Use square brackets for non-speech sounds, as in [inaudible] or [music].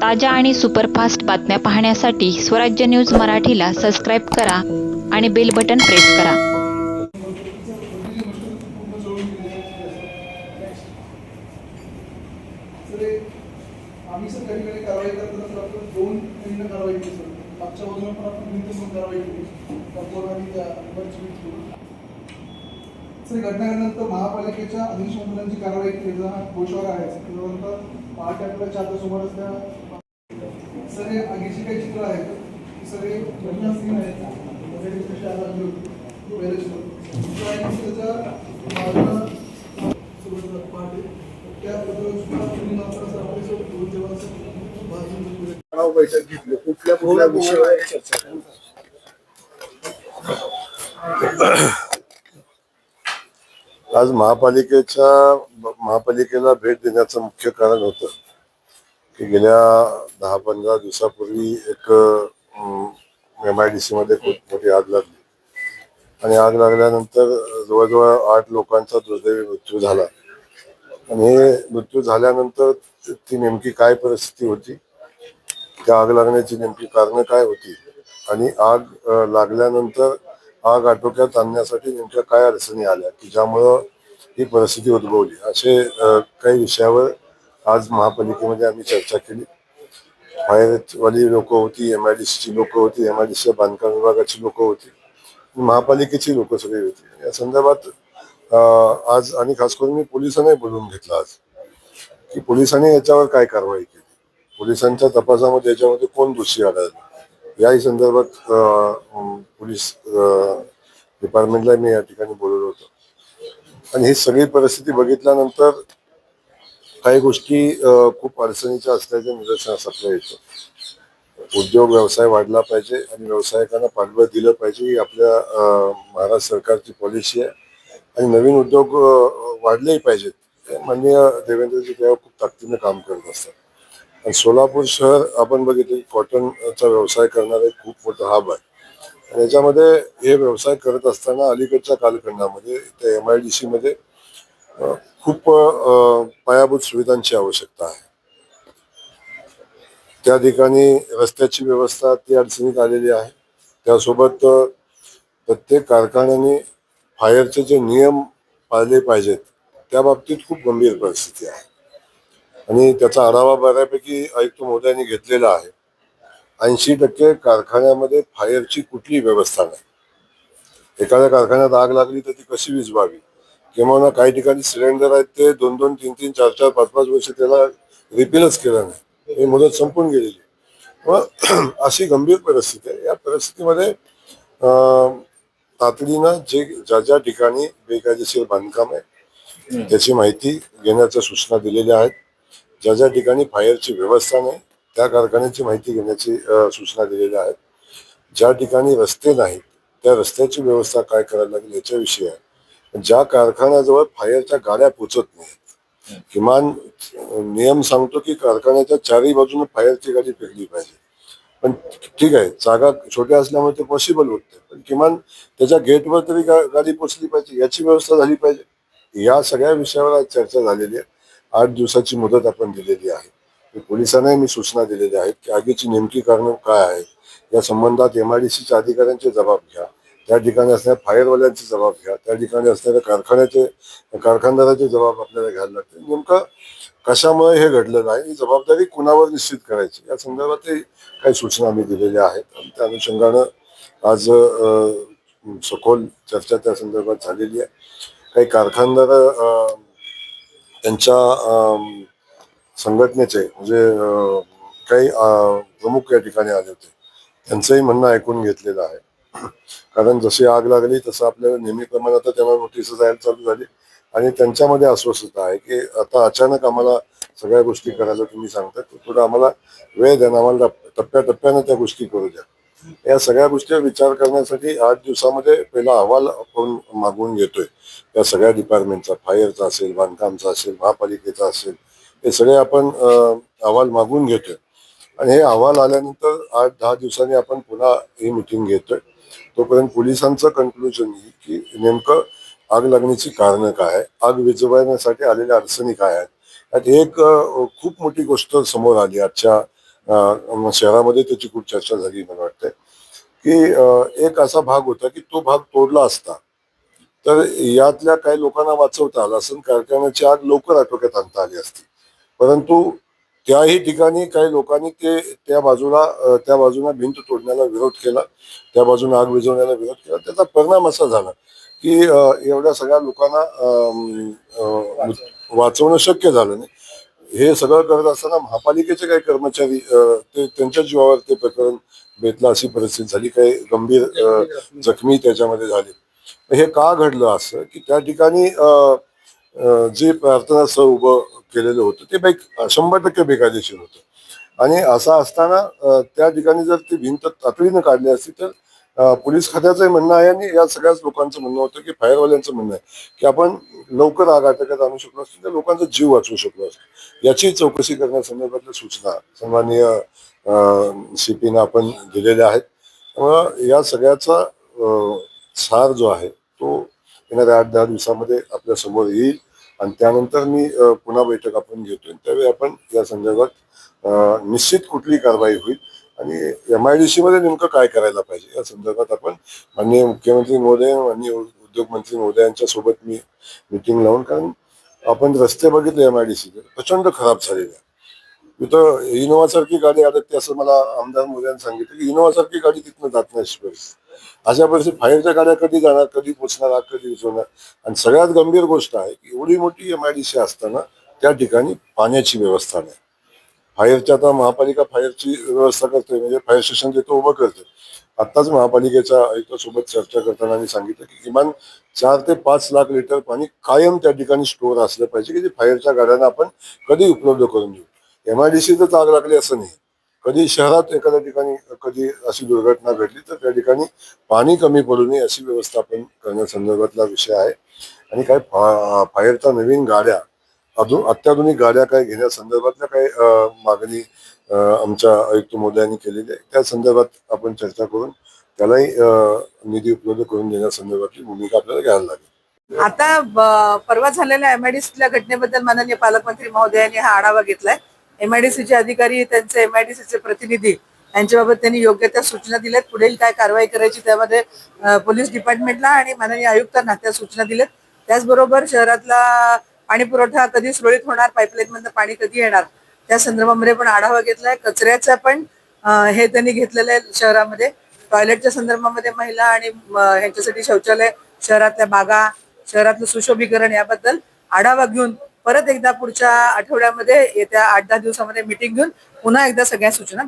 ताज्या आणि सुपरफास्ट बातम्या पाहण्यासाठी स्वराज्य न्यूज मराठीला सबस्क्राईब करा आणि बेल बटन प्रेस करा. आम्ही सर काही काही कारवाई करताना सर आपण दोन ठिकाणी कारवाई केली सर मागच्या बाजूला पण आपण भिंत म्हणून कारवाई केली त्यापोर आणि त्या नंबरची भिंत केली सर घटनेनंतर महापालिकेच्या अधीक्षक मंत्र्यांची कारवाई केली जाणार गोशवार आहे. त्यानंतर पहाटे आपल्या चारच्या सुमारास त्या सर हे आगीची काही चित्र आहेत. सर हे घटना सीन आहे वगैरे कशी आग लागली होती पहिलं चित्र दुसरं आहे की त्याच्या बाजूला सुरुवातीला पहाटे त्याबद्दल सुद्धा तुम्ही मात्र सर आपले सर दोन जेव्हा बाजूला तणाव बैठक घेतली. कुठल्या कुठल्या विषयावर चर्चा झाली? आज महापालिकेच्या महापालिकेला भेट देण्याचं मुख्य कारण होतं की गेल्या दहा पंधरा दिवसापूर्वी एक एम आय डी सी मध्ये खूप मोठी आग लागली. आणि आग लागल्यानंतर जवळजवळ आठ लोकांचा दुर्दैवी मृत्यू झाला. आणि हे मृत्यू झाल्यानंतर ती नेमकी काय परिस्थिती होती? त्या आग लागण्याची नेमकी कारणं काय होती? आणि आग लागल्यानंतर आग आटोक्यात आणण्यासाठी नेमक्या काय अडचणी आल्या की ज्यामुळं ही परिस्थिती उद्भवली? असे काही विषयावर आज महापालिकेमध्ये आम्ही चर्चा केली. फायरवाली लोक होती एम आय डी सीची लोक होती एम आय डी सीच्या बांधकाम विभागाची लोक होती महापालिकेची लोक सगळी होती. या संदर्भात आज आणि खास करून मी पोलिसांनाही बोलवून घेतलं आज की पोलिसांनी याच्यावर काय कारवाई केली? पोलिसांच्या तपासामध्ये याच्यामध्ये कोण दोषी आढळलं? याही संदर्भात पोलीस डिपार्टमेंटला मी या ठिकाणी बोलवलं होतं. आणि ही सगळी परिस्थिती बघितल्यानंतर काही गोष्टी खूप अडचणीच्या असल्याचे निदर्शनास आपल्या येतं. उद्योग व्यवसाय वाढला पाहिजे आणि व्यावसायिकांना पाठबळ दिलं पाहिजे ही आपल्या महाराष्ट्र सरकारची पॉलिसी आहे. आणि नवीन उद्योग वाढलेही पाहिजेत. हे माननीय देवेंद्रजी त्यावर खूप ताकदीनं काम करत असतात. आणि सोलापूर शहर आपण बघितलं की कॉटनचा व्यवसाय करणारे खूप मोठा हब आहे. आणि याच्यामध्ये हे व्यवसाय करत असताना अलीकडच्या कालखंडामध्ये त्या एम आय डी सीमध्ये खूप पायाभूत सुविधांची आवश्यकता आहे. त्या ठिकाणी रस्त्याची व्यवस्था ती अडचणीत आलेली आहे. त्यासोबत प्रत्येक कारखान्याने फायरचे जे नियम पाळले पाहिजेत त्या बाबतीत खूप गंभीर परिस्थिती आहे. आणि त्याचा आढावा बऱ्यापैकी आयुक्त महोदयांनी घेतलेला आहे. ऐंशी टक्के कारखान्यामध्ये फायरची कुठली व्यवस्था नाही. एखाद्या कारखान्यात आग लागली तर ती कशी विजवावी किंवा काही ठिकाणी सिलेंडर आहेत ते दोन दोन तीन तीन चार चार पाच पाच वर्ष त्याला रिपेलच केलं नाही. ही मुदत संपून गेलेली मग [clears throat] अशी गंभीर परिस्थिती आहे. या परिस्थितीमध्ये तातडीनं जे ज्या ज्या ठिकाणी बेकायदेशीर बांधकाम आहे त्याची माहिती घेण्याच्या सूचना दिलेल्या आहेत. ज्या ज्या ठिकाणी फायरची व्यवस्था नाही त्या कारखान्याची माहिती घेण्याची सूचना दिलेल्या आहेत. ज्या ठिकाणी रस्ते नाहीत त्या रस्त्याची व्यवस्था काय करायला लागेल याच्याविषयी आहे. ज्या कारखान्याजवळ फायरच्या गाड्या पोचत नाहीत किमान नियम सांगतो की कारखान्याच्या चारही बाजूने फायरची गाडी फेकली पाहिजे. पण ठीक आहे जागा छोट्या असल्यामुळे ते पॉसिबल होत नाही पण किमान त्याच्या गेटवर तरी गाडी पोचली पाहिजे याची व्यवस्था झाली पाहिजे. या सगळ्या विषयावर आज चर्चा झालेली आहे. आठ दिवसाची मुदत आपण दिलेली आहे. पोलिसांनाही मी सूचना दिलेल्या आहेत की आगीची नेमकी कारणं काय आहेत या संबंधात एम आय डी सीच्या अधिकाऱ्यांचे जबाब घ्या. त्या ठिकाणी असणाऱ्या फायरवाल्यांची जबाब घ्या. त्या ठिकाणी असणाऱ्या कारखान्याचे कारखानदाराचे जबाब आपल्याला घ्यायला लागते नेमकं कशामुळे हे घडलेलं आहे ही जबाबदारी कुणावर निश्चित करायची? या संदर्भातही काही सूचना आम्ही दिलेल्या आहेत. आणि त्या अनुषंगानं आज सखोल चर्चा त्या संदर्भात झालेली आहे. काही कारखानदार त्यांच्या संघटनेचे म्हणजे काही प्रमुख या ठिकाणी आले होते. त्यांचंही म्हणणं ऐकून घेतलेलं आहे. कारण जशी आग लागली तसं आपल्याला नेहमीप्रमाणे आता तेव्हा नोटीस जायला चालू झाली. आणि त्यांच्यामध्ये अस्वस्थता आहे की आता अचानक आम्हाला सगळ्या गोष्टी करायला तुम्ही सांगता तर थोडं आम्हाला वेळ द्या आम्हाला टप्प्याटप्प्यानं त्या गोष्टी करू द्या. या सगळ्या गोष्टीवर विचार करण्यासाठी आठ दिवसामध्ये पहिला अहवाल आपण मागवून घेतोय. त्या सगळ्या डिपार्टमेंटचा फायरचा असेल बांधकामचा असेल महापालिकेचा असेल हे सगळे आपण अहवाल मागवून घेतोय. आणि हे अहवाल आल्यानंतर आठ दहा दिवसांनी आपण पुन्हा ही मिटिंग घेतोय. तोपर्यंत पोलिसांचं कन्क्लुजन ही की नेमकं आग लागण्याची कारणं काय आहे आग विझवण्यासाठी आलेल्या अडचणी काय आहेत? एक खूप मोठी गोष्ट समोर आली. आजच्या शहरामध्ये त्याची खूप चर्चा झाली मला वाटतंय. की एक असा भाग होता की तो भाग तोडला असता. तर यातल्या काही लोकांना वाचवता आलं असं कारखान्याची आग लवकर आटोक्यात आणता आली असती. परंतु त्याही ठिकाणी काही लोकांनी ते त्या बाजूला त्या बाजूला भिंत तोडण्याला विरोध केला. त्या बाजूने आग विझवण्याला विरोध केला. त्याचा परिणाम असा झाला की एवढ्या सगळ्या लोकांना अं, वाचवणं शक्य झालं नाही. हे सगळं करत असताना महापालिकेचे काही कर्मचारी ते त्यांच्या जीवावर ते प्रकरण बेतला अशी परिस्थिती झाली. काही गंभीर जखमी त्याच्यामध्ये झाले. हे का घडलं असं की त्या ठिकाणी अं, जे प्रार्थनास्थळ उभं केलेलं होतं ते बेक शंभर टक्के बेकायदेशीर होतं. आणि असं असताना त्या ठिकाणी जर ती भिंत तातडीनं काढली असती तर पोलीस खात्याचंही म्हणणं आहे आणि या सगळ्याच लोकांचं म्हणणं होतं की फायरवाल्यांचं म्हणणं आहे की आपण लवकर आग आटोक्यात आणू शकलो असतो तर लोकांचा जीव वाचवू शकलो असतो. याची चौकशी करण्यासंदर्भातल्या सूचना सन्माननीय सीपीनं आपण दिलेल्या आहेत. त्यामुळं या सगळ्याचा सार जो आहे तो येणाऱ्या आठ दहा दिवसामध्ये आपल्यासमोर येईल. आणि त्यानंतर मी पुन्हा बैठक आपण घेतोय. त्यावेळी आपण या संदर्भात निश्चित कुठली कारवाई होईल. आणि एम आय डी सी मध्ये नेमकं काय करायला पाहिजे? या संदर्भात आपण माननीय मुख्यमंत्री महोदय माननीय उद्योग मंत्री महोदयांच्या सोबत मी मिटिंग लावून कारण आपण रस्ते बघितले एम आय डी सी प्रचंड खराब झालेले. आहे तिथं इनोवा सारखी गाडी अडकते असं मला आमदार मोद्यांनी सांगितलं की इनोवा सारखी गाडी तिथनं जात नाही परिस्थिती अशा परिस्थितीत फायरच्या गाड्या कधी जाणार कधी पोचणार कधी विझवणार आणि सगळ्यात गंभीर गोष्ट आहे की एवढी मोठी एम आय डी सी असताना त्या ठिकाणी पाण्याची व्यवस्था नाही. फायरच्या आता महापालिका फायरची व्यवस्था करते म्हणजे फायर स्टेशन तिथं उभं करते आत्ताच महापालिकेच्या आयुक्तासोबत चर्चा करताना मी सांगितलं की किमान चार ते पाच लाख लिटर पाणी कायम त्या ठिकाणी स्टोअर असलं पाहिजे की जे फायरच्या गाड्यांना आपण कधी उपलब्ध करून देऊ. एम आय डी आग लागली असं नाही. कधी शहरात एखाद्या ठिकाणी कधी अशी दुर्घटना घडली तर त्या ठिकाणी पाणी कमी पडू नये अशी व्यवस्थापन करण्यासंदर्भातला विषय आहे. आणि काय फायरच्या नवीन गाड्या अजून अत्याधुनिक गाड्या काय घेण्यासंदर्भातल्या काही मागणी आमच्या आयुक्त मोदयांनी केलेली आहे. त्या संदर्भात आपण चर्चा करून त्यालाही अं, निधी उपलब्ध करून देण्यासंदर्भातली भूमिका आपल्याला घ्यायला लागेल. आता परवा झालेल्या एमआयडीसीतल्या घटनेबद्दल माननीय पालकमंत्री महोदयांनी हा आढावा घेतलाय. एमआयडीसीचे अधिकारी त्यांचे एमआयडीसीचे प्रतिनिधी यांच्याबाबत त्यांनी योग्य त्या सूचना दिल्यात. पुढील काय कारवाई करायची त्यामध्ये पोलीस डिपार्टमेंटला आणि माननीय आयुक्तांना त्या सूचना दिल्यात. त्याचबरोबर शहरातला पाणी पुरवठा कधी सुरळीत होणार पाईपलाईन मधनं पाणी कधी येणार त्या संदर्भामध्ये पण आढावा घेतलाय. कचऱ्याचा पण हे त्यांनी घेतलेलं आहे शहरामध्ये. टॉयलेटच्या संदर्भामध्ये महिला आणि म, ह्यांच्यासाठी शौचालय शहरातल्या बागा शहरातलं सुशोभीकरण याबद्दल आढावा घेऊन परत एकदा पुढच्या आठवड्यामध्ये येत्या आठ दहा दिवसामध्ये मिटिंग घेऊन पुन्हा एकदा सगळ्या सूचना